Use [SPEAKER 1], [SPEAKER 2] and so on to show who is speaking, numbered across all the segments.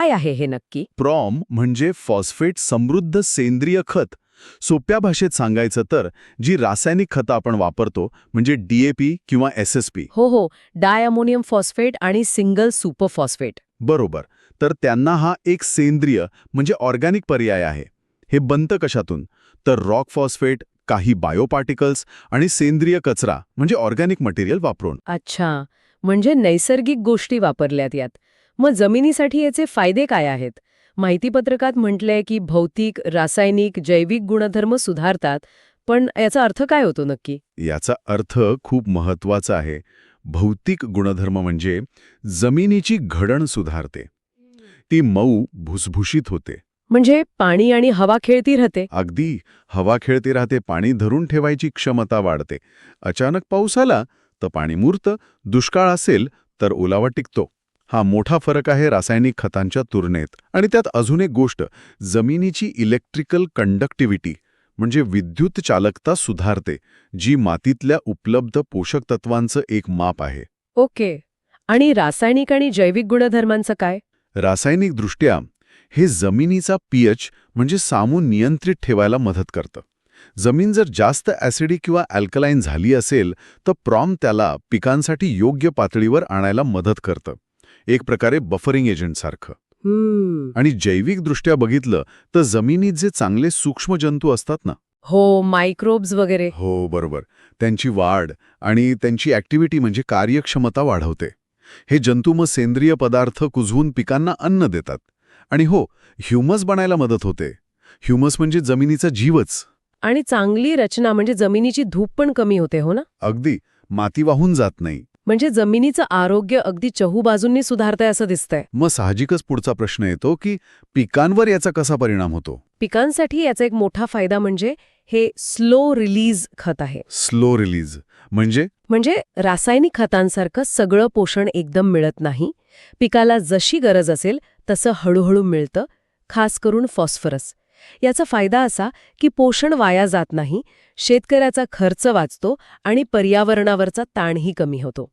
[SPEAKER 1] काय आहे हे नक्की?
[SPEAKER 2] प्रॉम म्हणजे फॉस्फेट समृद्ध सेंद्रिय खत. सोप्या भाषेत सांगायचं तर जी रासायनिक खतं आपण वापरतो म्हणजे डीएपी किंवा एस एस पी.
[SPEAKER 1] हो हो. डायअमोनियम फॉस्फेट आणि सिंगल सुपर फॉस्फेट
[SPEAKER 2] बरोबर. तर त्यांना हा एक सेंद्रिय म्हणजे ऑर्गॅनिक पर्याय आहे. हे बनतं कशातून? तर रॉक फॉस्फेट काही बायोपार्टिकल्स आणि सेंद्रिय कचरा म्हणजे ऑर्गॅनिक मटेरियल वापरून.
[SPEAKER 1] अच्छा. म्हणजे नैसर्गिक गोष्टी वापरल्यात यात. मग जमिनीसाठी याचे फायदे काय आहेत? माहितीपत्रकात म्हटलंय की भौतिक रासायनिक जैविक गुणधर्म सुधारतात पण याचा अर्थ काय होतो नक्की?
[SPEAKER 2] याचा अर्थ खूप महत्त्वाचा आहे. भौतिक गुणधर्म म्हणजे जमिनीची घडण सुधारते. ती मऊ भुसभुशीत होते.
[SPEAKER 1] म्हणजे पाणी आणि हवा खेळती राहते?
[SPEAKER 2] अगदी. हवा खेळती राहते पाणी धरून ठेवायची क्षमता वाढते. अचानक पाऊस आला तर पाणी मुरतं दुष्काळ असेल तर ओलावा टिकतो. हा मोठा फरक आहे रासायनिक खतांच्या तुलनेत. आणि त्यात अजून एक गोष्ट जमिनीची इलेक्ट्रिकल कंडक्टिव्हिटी म्हणजे विद्युत चालकता सुधारते जी मातीतल्या उपलब्ध पोषक तत्वांचं एक माप आहे.
[SPEAKER 1] ओके. आणि रासायनिक आणि जैविक गुणधर्मांचं काय?
[SPEAKER 2] रासायनिकदृष्ट्या हे जमिनीचा पीएच म्हणजे सामून नियंत्रित ठेवायला मदत करतं. जमीन जर जास्त ॲसिडिक किंवा अल्कलाईन झाली असेल तर प्रॉम त्याला पिकांसाठी योग्य पातळीवर आणायला मदत करतं. एक प्रकारे बफरिंग एजंटसारखं आणि जैविकदृष्ट्या बघितलं तर जमिनीत जे चांगले सूक्ष्म जंतू असतात ना.
[SPEAKER 1] हो मायक्रोब्स वगैरे.
[SPEAKER 2] हो बरोबर. त्यांची वाढ आणि त्यांची ॲक्टिव्हिटी म्हणजे कार्यक्षमता वाढवते. हे जंतू मग सेंद्रिय पदार्थ कुजवून पिकांना अन्न देतात. आणि हो ह्युमस बनायला मदत होते. ह्युमस म्हणजे जमिनीचा जीवच.
[SPEAKER 1] आणि चांगली रचना म्हणजे जमिनीची धूप पण कमी होते हो ना?
[SPEAKER 2] अगदी. माती वाहून जात नाही.
[SPEAKER 1] म्हणजे जमिनीचं आरोग्य अगदी चहूबाजूंनी सुधारतंय असं दिसतंय.
[SPEAKER 2] मग साहजिकच पुढचा प्रश्न येतो की पिकांवर याचा कसा परिणाम होतो?
[SPEAKER 1] पिकांसाठी याचा एक मोठा फायदा म्हणजे हे स्लो रिलीज खत आहे.
[SPEAKER 2] स्लो रिलीज म्हणजे?
[SPEAKER 1] म्हणजे रासायनिक खतांसारखं सगळं पोषण एकदम मिळत नाही. पिकाला जशी गरज असेल तसं हळूहळू मिळतं खास करून फॉस्फरस. याचा फायदा असा की पोषण वाया जात नाही शेतकऱ्याचा खर्च वाचतो आणि पर्यावरणावरचा ताणही कमी होतो.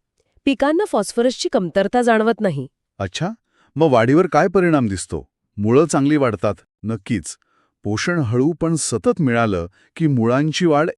[SPEAKER 1] पिकांना फॉस्फरसची कमतरता जाणवत नाही.
[SPEAKER 2] अच्छा मग वाढीवर काय परिणाम दिसतो? मुळं चांगली वाढतात नक्कीच. पोषण हळू पण सतत मिळालं की मुळांची वाढ